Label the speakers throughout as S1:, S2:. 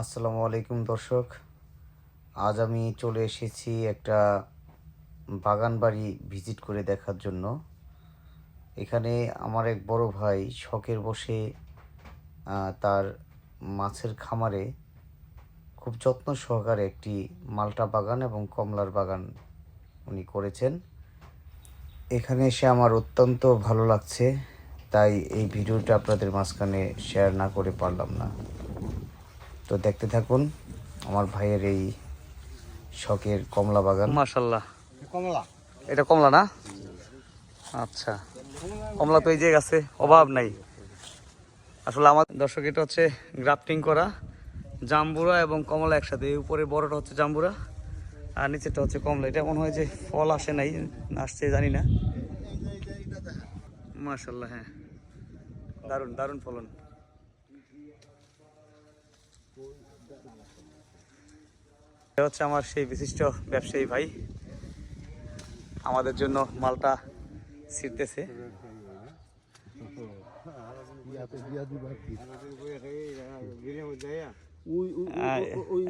S1: আসসালামু আলাইকুম দর্শক। আজ আমি চলে এসেছি একটা বাগান বাড়ি ভিজিট করে দেখার জন্য। এখানে আমার এক বড় ভাই শখের বসে তার মাছের খামারে খুব যত্ন সহকারে একটি মালটা বাগান এবং কমলার বাগান উনি করেছেন। এখানে এসে আমার অত্যন্ত ভালো লাগছে, তাই এই ভিডিওটা আপনাদের মাঝখানে শেয়ার না করে পারলাম না। তো দেখতে থাকুন আমার ভাইয়ের এই শখের কমলা বাগান।
S2: মাশাল্লাহ
S3: কমলা।
S2: এটা কমলা না? আচ্ছা। কমলা তো এই যে গাছে অভাব নাই। আসলে আমার দর্শক এটা হচ্ছে গ্রাফটিং করা জাম্বুরা এবং কমলা একসাথে। এই উপরে বড়টা হচ্ছে জাম্বুরা আর নিচেরটা হচ্ছে কমলা। এটা মনে হয় যে ফল আসে নাই আসছে জানি না। মাশাল্লাহ হ্যাঁ। দারুণ দারুণ ফলন। এটা হচ্ছে আমার সেই বিশিষ্ট ব্যবসায়ী ভাই। আমাদের জন্য মালটা ছিটতেছে।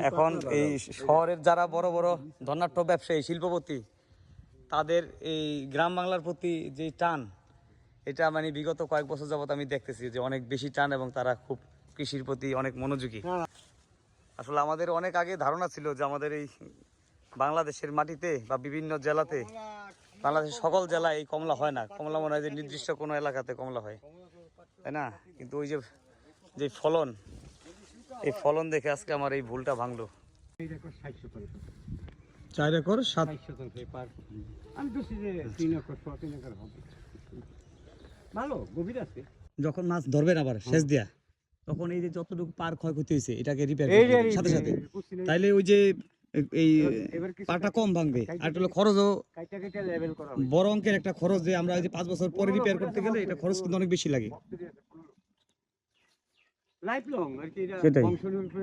S2: এখন এই শহরের যারা বড় বড় ধনাঢ্য ব্যবসায়ী, শিল্পপতি, তাদের এই গ্রাম বাংলার প্রতি যে টান, এটা মানে বিগত কয়েক বছর যাবত আমি দেখতেছি যে অনেক বেশি টান এবং তারা খুব কৃষির প্রতি অনেক মনোযোগী। আসলে আমাদের অনেক আগে ধারণা ছিল যে আমাদের এই বাংলাদেশের মাটিতে বা বিভিন্ন জেলাতে বাংলাদেশের সকল জেলায় এই কমলা হয় না। কমলা মনে হয় যে নির্দিষ্ট কোনো এলাকাতে কমলা হয়। তাই না? কিন্তু ওই যে যে ফলন এই ফলন দেখে আজকে আমার এই ভুলটা ভাঙলো। চার একর সাত
S3: আমি তো তিন একর তিন একর হবে। ভালো গভীর আছে।
S2: যখন মাছ ধরবেন আবার শেষ দিয়া? তখন এই যে যতটুকু পার ক্ষয়ক্ষতি হয়েছে এটাকে রিপেয়ার
S3: যে
S2: সাথে সাথে। তাইলে ওই যে এই পাটা কম ভাঙবে। আর হলো খরচও
S3: কাইটা কাইটা লেভেল করা হবে
S2: বড় অঙ্কের একটা খরচ যে আমরা যে পাঁচ বছর পরে রিপেয়ার করতে গেলে এটা খরচ কিন্তু অনেক বেশি লাগে।
S3: লাইফ লং আর কি এটা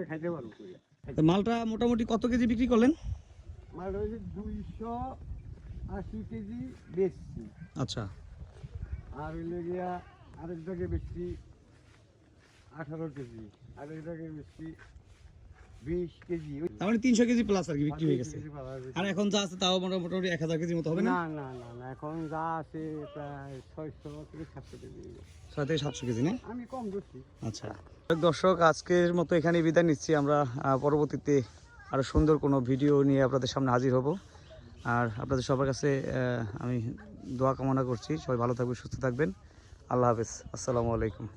S3: খাইতে পারব
S2: মালটা মোটামুটি কত কেজি বিক্রি করলেন?
S3: মাল হয়েছে দুইশো আশি কেজি বেচছি
S2: আচ্ছা।
S3: আর হইলে গিয়া আরেকটাকে বেচছি আঠারো কেজি আরেকটাকে বেচছি বিশ কেজি। ওই
S2: তার মানে তিনশো কেজি প্লাস আর কি বিক্রি হয়ে গেছে।
S3: কেজি।
S2: আর এখন যা আছে তাও মোটামুটি এক হাজার কেজির মতো হবে না?
S3: না না না এখন যা আছে প্রায় ছয়শো থেকে সাতশো কেজি।
S2: ছয় থেকে সাতশো কেজি না?
S3: আমি কম ধরছি
S2: আচ্ছা। দর্শক আজকের মতো এখানে বিদায় নিচ্ছি। আমরা পরবর্তীতে আরও সুন্দর কোনো ভিডিও নিয়ে আপনাদের সামনে হাজির হব। আর আপনাদের সবার কাছে আমি দোয়া কামনা করছি। সবাই ভালো থাকবেন সুস্থ থাকবেন। আল্লাহ হাফেজ। আসসালামু আলাইকুম।